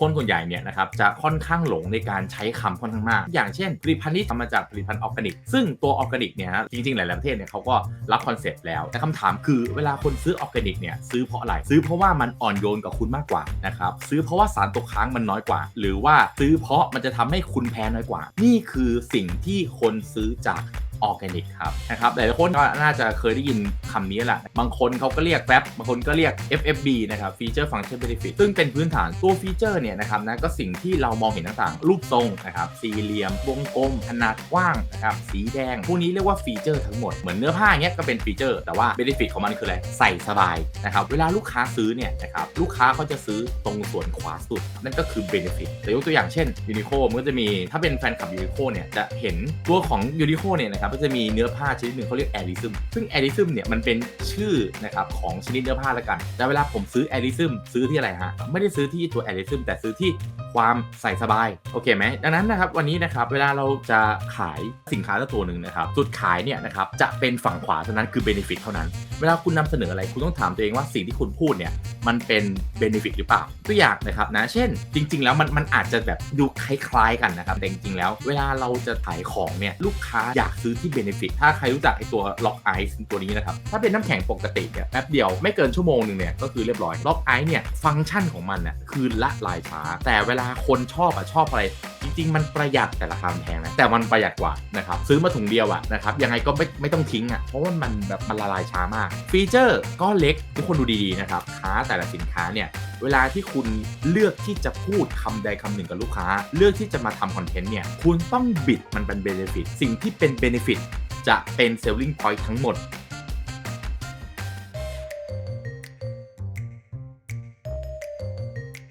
คนส่วนใหญ่เนี่ยนะครับจะค่อนข้างหลงในการใช้คำค่อนข้างมาก อย่างเช่นผลิตภัณฑ์ที่ทำมาจากผลิตภัณฑ์ออร์แกนิก ซึ่งตัวออร์แกนิกเนี่ยจริงๆ หลายๆประเทศเนี่ยเขาก็รับคอนเซปต์แล้ว แต่คำถามคือเวลาคนซื้อออร์แกนิกเนี่ยซื้อเพราะอะไร ซื้อเพราะว่ามันอ่อนโยนกับคุณมากกว่านะครับ ซื้อเพราะว่าสารตกค้างมันน้อยกว่า หรือว่าซื้อเพราะมันจะทำให้คุณแพ้น้อยกว่า นี่คือสิ่งที่คนซื้อจากออร์แกนิกครับนะครับหลายๆคนก็น่าจะเคยได้ยินคำนี้แหละ บางคนเขาก็เรียกแฟบบางคนก็เรียก FFB นะครับ Feature Function Benefit ซึ่งเป็นพื้นฐานตัวฟีเจอร์เนี่ยนะครับนะก็สิ่งที่เรามองเห็นต่างๆ รูปทรงนะครับสี่เหลี่ยม วงกลม ขนาดกว้างนะครับสีแดง พวกนี้เรียกว่าฟีเจอร์ทั้งหมด เหมือนเนื้อผ้าเงี้ยก็เป็นฟีเจอร์ แต่ว่า Benefit ของมันคืออะไร ใส่สบายนะครับ เวลาลูกค้าซื้อเนี่ยนะครับลูกค้าเขาจะซื้อตรงส่วนขวาสุด นั่นก็คือ Benefit แต่ยกตัวอย่างเช่นยูนิโคมันก็จะมีถ้าเป็นแฟนคลับยูนิโคเนี่ยจะเห็นตัวของยูนิโคเนี่ยนะครับก็จะมีเนื้อผ้าชนิดหนึ่งเขาเรียกแอริซึมซึ่งแอริซึมเนี่ยมันเป็นชื่อนะครับของชนิดเนื้อผ้าละกัน แต่เวลาผมซื้อแอริซึมซื้อที่อะไรฮะ ไม่ได้ซื้อที่ตัวแอริซึมแต่ซื้อที่ความใส่สบาย โอเคไหม ดังนั้นนะครับวันนี้นะครับเวลาเราจะขายสินค้าตัวหนึ่งนะครับจุดขายเนี่ยนะครับจะเป็นฝั่งขวาเท่านั้นคือเบนฟิตเท่านั้น เวลาคุณนำเสนออะไรคุณต้องถามตัวเองว่าสิ่งที่คุณพูดเนี่ย มันเป็นเบนฟิตหรือเปล่า ตัวอย่างนะครับนะ เช่น จริง ๆ แล้วมันมันอาจจะแบบดูคล้ายๆกันนะครับ แต่จริงๆ แล้ว เวลาเราจะขายของเนี่ยลูกค้าอยากซื้อที่เบนฟิตถ้าใครรู้จักไอตัวล็อกไอซ์ตัวนี้นะครับ ถ้าเป็นน้ำแข็งปกติเนี่ยแป๊บเดียวไม่เกินชั่วโมงหนึ่งเนี่ยก็คือเรียบร้อยล็อกไอซ์เนี่ยฟังก์ชันของมันน่ะคือละลายช้า แต่เวลาคนชอบอะชอบอะไร ริง ๆ มันประหยัดแต่ราคาแพงนะแต่มันประหยัดกว่านะครับซื้อมาถุงเดียวอะนะครับยังไงก็ไม่ไม่ต้องทิ้งอะเพราะว่ามันแบบมันละลายช้ามาก ฟีเจอร์ก็เล็กทุกคนดูดีๆนะครับค้าแต่ละสินค้าเนี่ยเวลาที่คุณเลือกที่จะพูดคำใดคำหนึ่งกับลูกค้า เลือกที่จะมาทำคอนเทนต์เนี่ยคุณต้องบิดมันเป็นเบนฟิตสิ่งที่เป็นเบนฟิตจะเป็นเซลลิงพอยต์ทั้งหมด